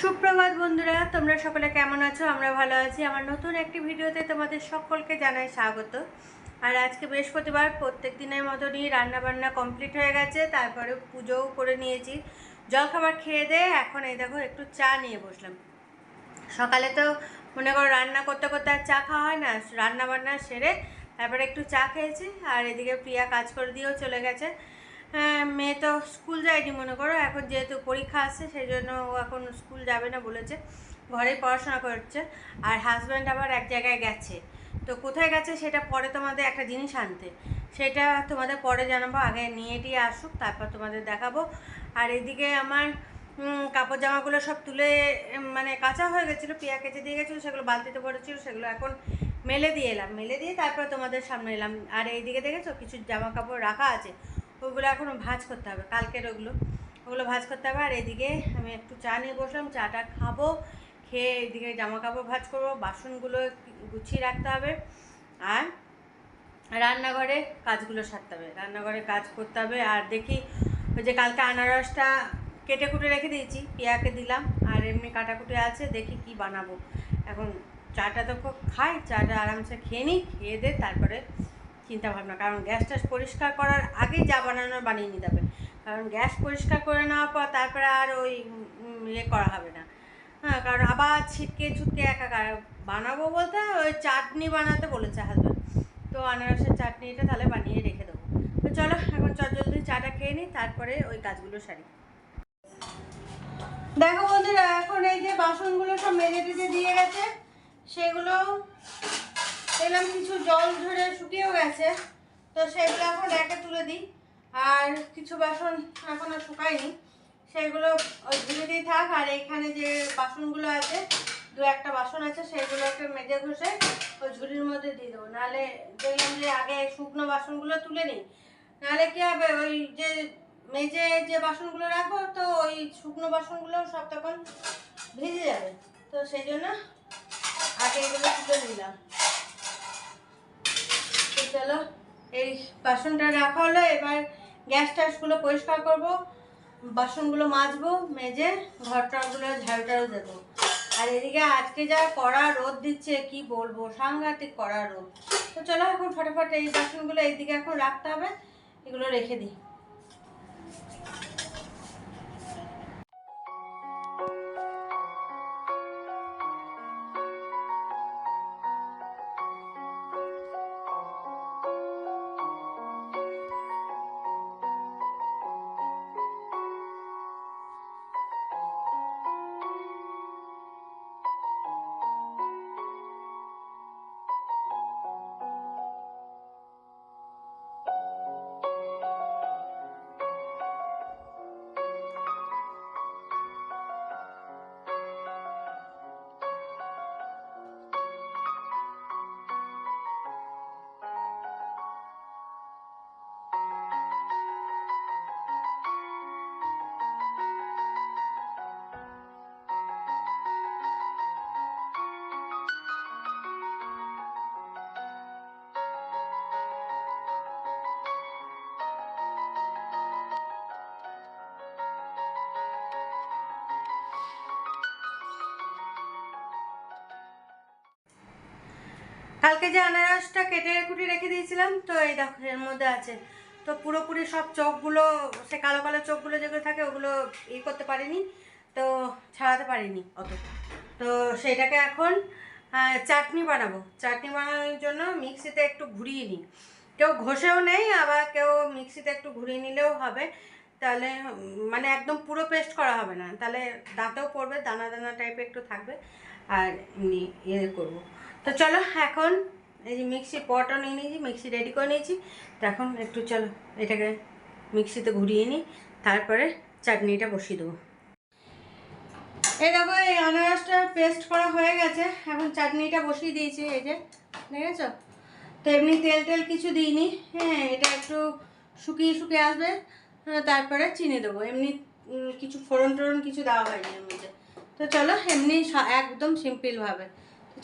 সুপ্রভাত বন্ধুরা, তোমরা সকলে কেমন আছো? আমরা ভালো আছি। আমার নতুন একটি ভিডিওতে তোমাদের সকলকে জানাই স্বাগত। আর আজকে বৃহস্পতিবার, প্রত্যেক দিনের মতনই রান্নাবান্না কমপ্লিট হয়ে গেছে। তারপরে পুজোও করে নিয়েছি। জলখাবার খেয়ে দিয়ে এখন এই দেখো একটু চা নিয়ে বসলাম। সকালে তো মনে করো রান্না করতে করতে আর চা খাওয়া হয় না রান্না বান্না সেরে তারপরে একটু চা খেয়েছি। আর এদিকে প্রিয়া কাজ করে দিয়েও চলে গেছে। মেয়ে তো স্কুল যায়নি মনে করো। এখন যেহেতু পরীক্ষা আসছে সেই জন্য ও এখন স্কুল যাবে না বলেছে। ঘরেই পড়াশোনা করছে আর হাজব্যান্ড আবার এক জায়গায় গেছে। তো কোথায় গেছে সেটা পরে তোমাদের একটা জিনিস আনতে। সেটা তোমাদের পরে জানাব, আগে নিয়ে টিয়ে আসুক, তারপর তোমাদের দেখাবো। আর এদিকে আমার কাপড় জামাগুলো সব তুলে মানে কাঁচা হয়ে গেছিল পিয়া কেচে দিয়ে গেছিল, সেগুলো বালতিতে পড়েছিল, সেগুলো এখন মেলে দিয়ে এলাম। মেলে দিয়ে তারপর তোমাদের সামনে এলাম। আর এইদিকে দেখেছ, কিছু জামা কাপড় রাখা আছে। ওগুলো এখনও ভাজ করতে হবে, কালকের ওগুলো। ওগুলো ভাজ করতে হবে, আর এদিকে আমি একটু চা নিয়ে বসলাম, চাটা খাব, খেয়ে এদিকে জামা কাপড় ভাজ করব, বাসনগুলো গুছিয়ে রাখতে হবে, আর রান্নাঘরে কাজগুলো সারতে হবে। রান্নাঘরে কাজ করতে হবে, আর দেখি ওই যে কালকে আনারসটা কেটে কুটে রেখে দিয়েছি পেয়াকে দিলাম, আর এমনি কাটাকুটে আছে, দেখি কি বানাবো। এখন চাটা তো খাই, চাটা আরামসে খেয়ে নিই, খেয়ে দে তারপরে চিন্তা ভাবনা কারণ গ্যাস ট্যাস পরিষ্কার করার আগেই যা বানানোর বানিয়ে নিতে হবে। কারণ গ্যাস পরিষ্কার করে নেওয়ার পর তারপরে আর ওই ইয়ে করা হবে না। হ্যাঁ কারণ আবার ছিটকে ছুটকে একাকার বানাবো বলতে ওই চাটনি বানাতে বলেছে হাজব্যান্ড তো আনারসের চাটনিটা তাহলে বানিয়ে রেখে দেবো। তো চলো, এখন চট জলদি চাটা খেয়ে নিই, তারপরে ওই কাজগুলো সারি। দেখো বন্ধুরা, এখন এই যে বাসনগুলো সব মেজে টেজে দিয়ে গেছে, সেগুলো এলাম কিছু জল ঝরে শুকিয়েও গেছে। তো সেগুলো এখন র্যাকে তুলে দিই। আর কিছু বাসন এখনও শুকায়নি। সেগুলো ওই ঝুড়িতেই থাক। আর এখানে যে বাসনগুলো আছে, দু একটা বাসন আছে, সেগুলোকে মেজে ঘষে ওই ঝুড়ির মধ্যে দিয়ে দেবো। নাহলে দেখলাম যে আগে শুকনো বাসনগুলো তুলে নিই। নাহলে কী হবে? ওই যে মেজে যে বাসনগুলো রাখব, তো ওই শুকনো বাসনগুলো সব তখন ভিজে যাবে। তো সেই জন্য আগে এগুলো তুলে নিলাম। চলো। এই বাসনটা রাখা হলো, এবার গ্যাস ট্যাসগুলো পরিষ্কার করব, বাসনগুলো মাজবো, মেজে ঘর টরগুলো ঝাড়ু দেবো। আর এদিকে আজকে যা কড়া রোদ দিচ্ছে, কি বলব, সাংঘাতিক কড়া রোদ। তো চলো এখন ফটাফট এই বাসনগুলো এইদিকে এখন রাখতে হবে, এগুলো রেখে দিই। কালকে যে আনারসটা কেটে কুটে রেখে দিয়েছিলাম, তো এই দেখো এর মধ্যে আছে। তো পুরোপুরি সব চোখগুলো, সে কালো কালো চোখগুলো যেগুলো থাকে, ওগুলো ই করতে পারিনি, তো ছাড়াতে পারিনি অত তো সেটাকে এখন চাটনি বানাবো। চাটনি বানানোর জন্য মিক্সিতে একটু ঘুরিয়ে নিই। কেউ ঘষেও নেই, আবার কেউ মিক্সিতে একটু ঘুরিয়ে নিলেও হবে। তাহলে মানে একদম পুরো পেস্ট করা হবে না। তাহলে দাঁতেও পড়বে, দানা দানা টাইপের একটু থাকবে, আর এমনি ইয়ে করব। তো চলো এখন এই যে মিক্সি পটও নিয়ে নিয়েছি, মিক্সি রেডি করে নিয়েছি। তো এখন একটু চলো এটাকে মিক্সিতে ঘুরিয়ে নিই, তারপরে চাটনিটা বসিয়ে দেবো। এই দেখো, এই আনারসটা পেস্ট করা হয়ে গেছে। এখন চাটনিটা বসিয়ে দিয়েছি, এই যে দেখেছ? তো এমনি তেল টেল কিছু দিইনি। হ্যাঁ এটা একটু শুকিয়ে শুকিয়ে আসবে। তারপরে চিনি দেবো। এমনি কিছু ফোড়ন টোড়ন কিছু দেওয়া হয়নি এর মধ্যে। তো চলো, এমনি একদম সিম্পলভাবে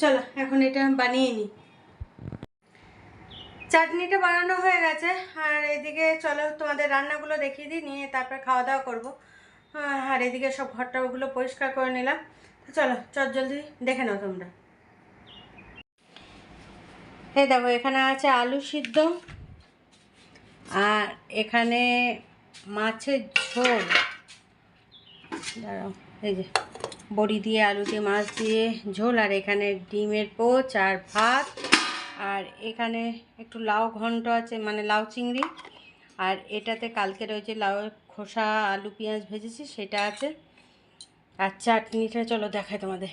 চলো, এখন এটা বানিয়ে নিই চাটনিটা বানানো হয়ে গেছে, আর এদিকে চলো তোমাদের রান্নাগুলো দেখিয়ে দিই, নিয়ে তারপর খাওয়া দাওয়া করব। আর এদিকে সব ঘরটাগুলো পরিষ্কার করে নিলাম। চলো, চট জলদি দেখে নাও তোমরা। এই দেখো, এখানে আছে আলু সিদ্ধ, আর এখানে মাছের ঝোল। দাঁড়াও, এই যে। বড়ি দিয়ে, আলু দিয়ে, মাছ দিয়ে, ঝোল, আর এখানে ডিমের পোচ আর ভাত। আর এখানে একটু লাউ ঘন্ট আছে মানে লাউ চিংড়ি। আর এটাতে কালকে রয়েছে লাউ, খোসা, আলু, পেঁয়াজ ভেজেছি, সেটা আছে। আর চাটনিটা, চলো দেখাই তোমাদের।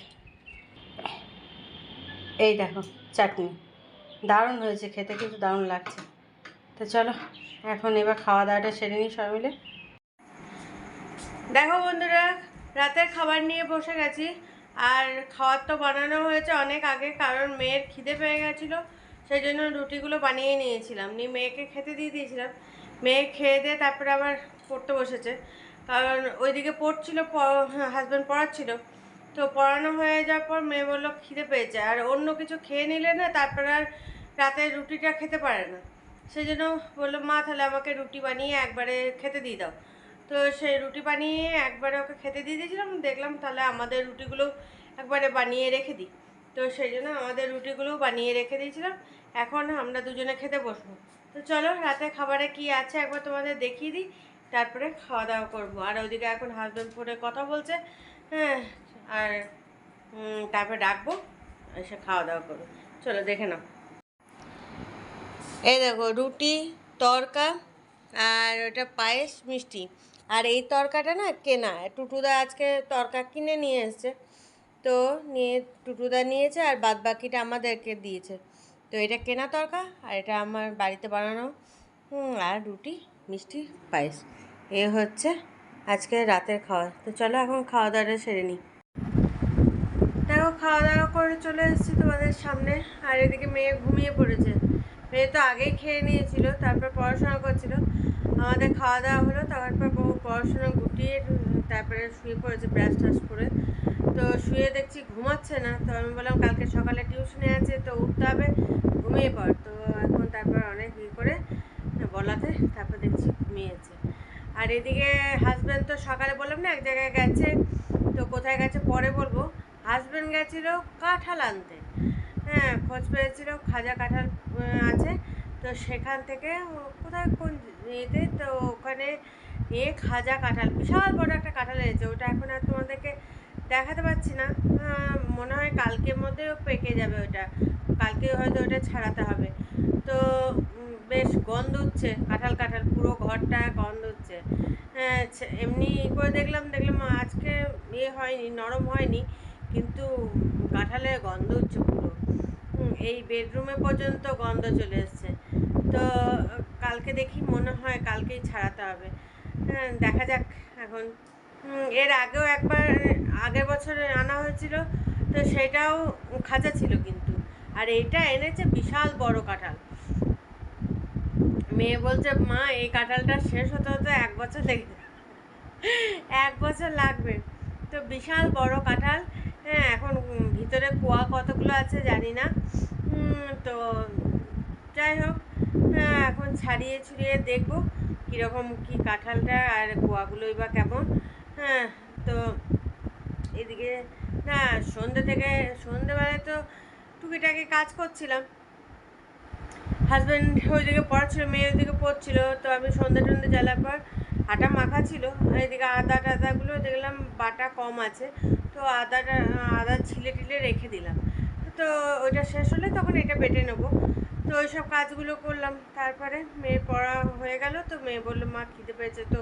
এই দেখো, চাটনি। দারুণ হয়েছে খেতে, কিন্তু দারুণ লাগছে। তো চলো, এখন এবার খাওয়া দাওয়াটা সেরে নিই সবাই মিলে। দেখো বন্ধুরা রাতের খাবার নিয়ে বসে গেছি। আর খাবার তো বানানো হয়েছে অনেক আগে, কারণ মেয়ের খিদে পেয়ে গেছিল সেই জন্য রুটিগুলো বানিয়ে নিয়েছিলাম। নিয়ে মেয়েকে খেতে দিয়ে দিয়েছিলাম। মেয়ে খেয়ে দিয়ে তারপরে আবার পড়তে বসেছে। কারণ ওইদিকে পড়ছিল হাজব্যান্ড পড়াচ্ছিল। তো পড়ানো হয়ে যাওয়ার পর মেয়ে বলল, খিদে পেয়েছে। আর অন্য কিছু খেয়ে নিলে না, তারপরে আর রাতে রুটিটা খেতে পারে না। সেই জন্য বলল, মা, তাহলে আমাকে রুটি বানিয়ে একবারে খেতে দিয়ে দাও। তো সেই রুটি বানিয়ে একবারে ওকে খেতে দিয়ে দিয়েছিলাম, দেখলাম তাহলে আমাদের রুটিগুলো একবারে বানিয়ে রেখে দিই। তো সেই জন্য আমাদের রুটিগুলোও বানিয়ে রেখে দিয়েছিলাম, এখন আমরা দুজনে খেতে বসবো। তো চলো রাতে খাবারে কি আছে একবার তোমাদের দেখিয়ে দিই, তারপরে খাওয়া দাওয়া করব। আর ওইদিকে এখন হাজব্যান্ড ফোনে কথা বলছে হ্যাঁ আর তারপরে ডাকবো, এসে খাওয়া দাওয়া করব। চলো দেখে নাও। এই দেখো রুটি, তরকা, আর ওটা পায়েস, মিষ্টি। আর এই তরকাটা না কেনা, টুটুদা আজকে তরকা কিনে নিয়ে এসছে। তো নিয়ে, টুটুদা নিয়েছে আর বাদ বাকিটা আমাদেরকে দিয়েছে। তো এটা কেনা তরকা আর এটা আমার বাড়িতে বানানো আর রুটি, মিষ্টি, পায়েস। এ হচ্ছে আজকে রাতের খাওয়া। তো চলো এখন খাওয়া দাওয়াটা সেরে নিই। দেখো খাওয়া দাওয়া করে চলে এসেছি তোমাদের সামনে। আর এদিকে মেয়ে ঘুমিয়ে পড়েছে। মেয়ে তো আগেই খেয়ে নিয়েছিল, তারপর পড়াশোনা করছিল। আমাদের খাওয়া দাওয়া হলো, তারপর পড়াশোনা গুটিয়ে তারপরে শুয়ে পড়েছে ব্রাশ টাশ করে। তো শুয়ে দেখছি ঘুমাচ্ছে না। তো আমি বললাম, কালকে সকালে টিউশনে আছে, তো উঠতে হবে। ঘুমিয়ে পড়। তো এখন তারপর অনেক ইয়ে করে বলাতে তারপর দেখছি ঘুমিয়েছে। আর এদিকে হাজব্যান্ড তো সকালে বললাম না, এক জায়গায় গেছে। তো কোথায় গেছে পরে বলব। হাজব্যান্ড গেছিল কাঁঠাল আনতে। হ্যাঁ খোঁজ পেয়েছিল, খাজা কাঁঠাল আছে। তো সেখান থেকে কোথায় কোন ইয়েতে, তো ওখানে নিয়ে খাজা কাঁঠাল, বিশাল বড় একটা কাঁঠাল এনেছে, ওটা এখন আর তোমাদেরকে দেখাতে পারছি না। মনে হয় কালকের মধ্যেও পেকে যাবে ওটা। কালকে হয়তো ওটা ছাড়াতে হবে। তো বেশ গন্ধ উঠছে, কাঁঠাল কাঁঠাল, পুরো ঘরটা গন্ধ হচ্ছে হ্যাঁ এমনি করে দেখলাম দেখলাম আজকে ইয়ে হয়নি, নরম হয়নি, কিন্তু কাঁঠালের গন্ধ উঠছে পুরো। এই বেডরুমে পর্যন্ত গন্ধ চলে এসছে। তো, কালকে দেখি, মনে হয় কালকেই ছাড়াতে হবে। দেখা যাক এখন। এর আগেও একবার, আগের বছরে আনা হয়েছিল, তো সেটাও খাঁচা ছিল কিন্তু। আর এটা এনেছে বিশাল বড় কাঁঠাল। মেয়ে বলছে, মা, এই কাঁঠালটা শেষ হতে হতে এক বছর লেগে। এক বছর লাগবে। তো বিশাল বড় কাঁঠাল। হ্যাঁ এখন ভিতরে কোয়া কতগুলো আছে জানি না। তো যাই হোক হ্যাঁ এখন ছাড়িয়ে ছুড়িয়ে দেখব। কীরকম কী কাঁঠালটা আর কোয়াগুলোই বা কেমন? হ্যাঁ তো এদিকে, না, সন্ধ্যে থেকে, সন্ধ্যেবেলায় তো টুকিটাকি কাজ করছিলাম। হাজব্যান্ড ওইদিকে পড়াচ্ছিল, মেয়ে ওইদিকে পড়ছিল, তো আমি সন্ধ্যে টন্ধে জ্বালার পর আটা মাখা ছিল। এদিকে আদা টাদাগুলো দেখলাম বাটা কম আছে, তো আদাটা, আদা ছিলে টিলে রেখে দিলাম। তো ওইটা শেষ হলে তখন এটা বেটে নেব। তো ওই সব কাজগুলো করলাম। তারপরে মেয়ে পড়া হয়ে গেল তো মেয়ে বলল, মা খিদে পেয়েছে তো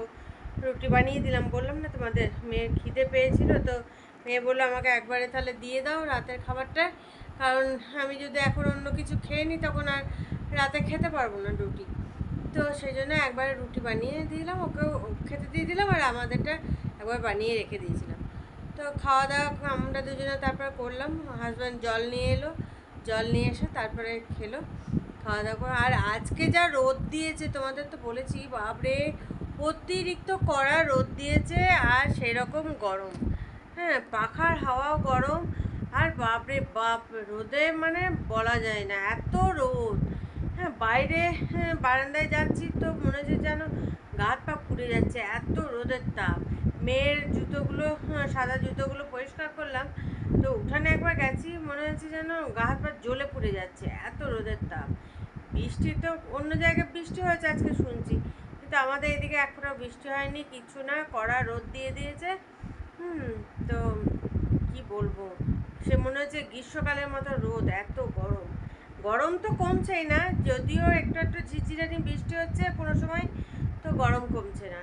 রুটি বানিয়ে দিলাম। বললাম, না, তোমাদের মেয়ে খিদে পেয়েছিল তো। মেয়ে বলল, আমাকে একবারে তাহলে দিয়ে দাও রাতের খাবারটা। কারণ আমি যদি এখন অন্য কিছু খেয়ে নিই, তখন আর রাতে খেতে পারব না রুটি। তো সেই জন্য একবারে রুটি বানিয়ে দিলাম, ওকেও খেতে দিয়ে দিলাম আর আমাদেরটা একবার বানিয়ে রেখে দিয়েছিলাম। তো খাওয়া দাওয়া আমরা দুজনে তারপরে করলাম। হাজব্যান্ড জল নিয়ে এলো, জল নিয়ে এসে তারপরে খেলো। খাওয়া দাওয়া আর আজকে যা রোদ দিয়েছে তোমাদের তো বলেছি বাপরে! অতিরিক্ত কড়া রোদ দিয়েছে আর সেরকম গরম। হ্যাঁ পাখার হাওয়াও গরম। আর বাপরে বাপ রোদে মানে বলা যায় না এত রোদ। হ্যাঁ বাইরে হ্যাঁ, বারান্দায় যাচ্ছি তো মনে হচ্ছে যেন গা পা পুড়ে যাচ্ছে এত রোদের তাপ। মেয়ের জুতোগুলো হ্যাঁ, সাদা জুতোগুলো পরিষ্কার করলাম। তো উঠানে একবার গেছি মনে হচ্ছে যেন গা হাত পা জ্বলে পুড়ে যাচ্ছে এত রোদের তাপ। বৃষ্টি তো অন্য জায়গায় বৃষ্টি হয়েছে আজকে শুনছি। কিন্তু আমাদের এদিকে এক বৃষ্টি হয়নি, কিছু না, কড়া রোদ দিয়ে দিয়েছে। হুম, তো কি বলব? সে মনে হচ্ছে গ্রীষ্মকালের মতো রোদ, এত গরম। গরম তো কমছেই না, যদিও একটু একটু ঝিঝিরানি বৃষ্টি হচ্ছে কোনো সময়, তো গরম কমছে না।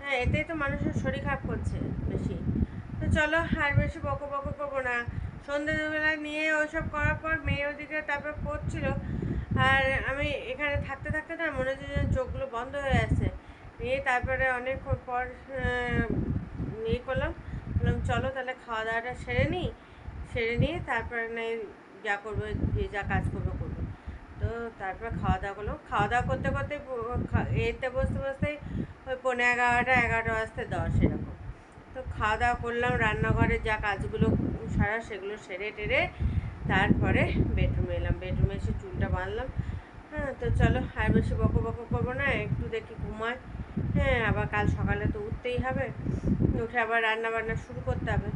হ্যাঁ এতেই তো মানুষের শরীর খারাপ করছে বেশি। তো চলো, আর বেশি বকো বকো করব না। সন্ধ্যেবেলা নিয়ে ওইসব করার পর মেয়ে ওদিকে তারপর পড়ছিল। আর আমি এখানে থাকতে থাকতে না মনে হচ্ছে যেন চোখগুলো বন্ধ হয়ে আসছে নিয়ে তারপরে অনেকক্ষণ পর ইয়ে করলাম। বললাম, চলো তাহলে খাওয়া দাওয়াটা সেরে নিই। সেরে নিয়ে তারপরে নাই যা করব, যে যা কাজ করব করব। তো তারপর খাওয়া দাওয়া করলাম। খাওয়া দাওয়া করতে করতে এতে বসতে বসতে ওই পনেরো এগারোটা এগারোটা বাজতে দশ এরকম। তো খাওয়া দাওয়া করলাম রান্নাঘরে যা কাজগুলো সারা সেগুলো সেরে টেরে তারপরে বেডরুমে এলাম। বেডরুমে এসে চুলটা বাঁধলাম। হ্যাঁ তো চলো, আর বেশি বকো বকো করব না, একটু দেখি ঘুমায়। হ্যাঁ আবার কাল সকালে তো উঠতেই হবে। উঠে আবার রান্না বান্না শুরু করতে হবে।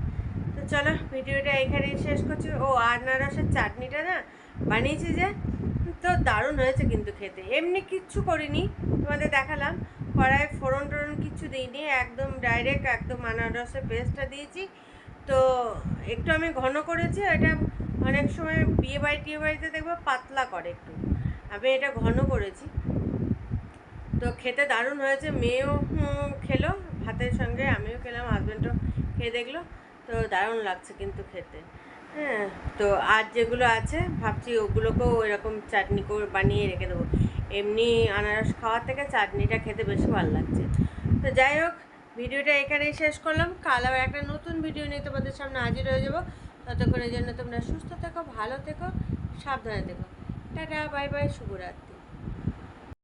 তো চলো, ভিডিওটা এখানেই শেষ করছি। ও আনারসের চাটনিটা না বানিয়েছি যে, তো দারুণ হয়েছে কিন্তু খেতে। এমনি কিচ্ছু করিনি, তোমাদের দেখালাম। কড়াই ফোড়ন টোড়ন কিচ্ছু দিইনি, একদম ডাইরেক্ট একদম আনারসের পেস্টটা দিয়েছি। তো একটু আমি ঘন করেছি এটা অনেক সময় বিয়ে বাড়ি, টিয়ে বাড়িতে দেখব পাতলা করে একটু। আমি এটা ঘন করেছি। তো খেতে দারুণ হয়েছে। মেয়েও খেলো, ভাতের সঙ্গে আমিও খেলাম হাজব্যান্ডও খেয়ে দেখল। তো দারুণ লাগছে কিন্তু খেতে। হ্যাঁ তো আর যেগুলো আছে, ভাবছি ওগুলোকেও এরকম চাটনি করে বানিয়ে রেখে দেবো। এমনি আনারস খাওয়ার থেকে চাটনিটা খেতে বেশি ভালো লাগছে। তো যাই হোক, ভিডিওটা এখানেই শেষ করলাম। কাল আবার একটা নতুন ভিডিও নিয়ে তোমাদের সামনে হাজির হয়ে যাব। ততক্ষণের জন্য তোমরা সুস্থ থেকো ভালো থেকো সাবধানে থেকো। টাটা বাই বাই শুভরাত্রি।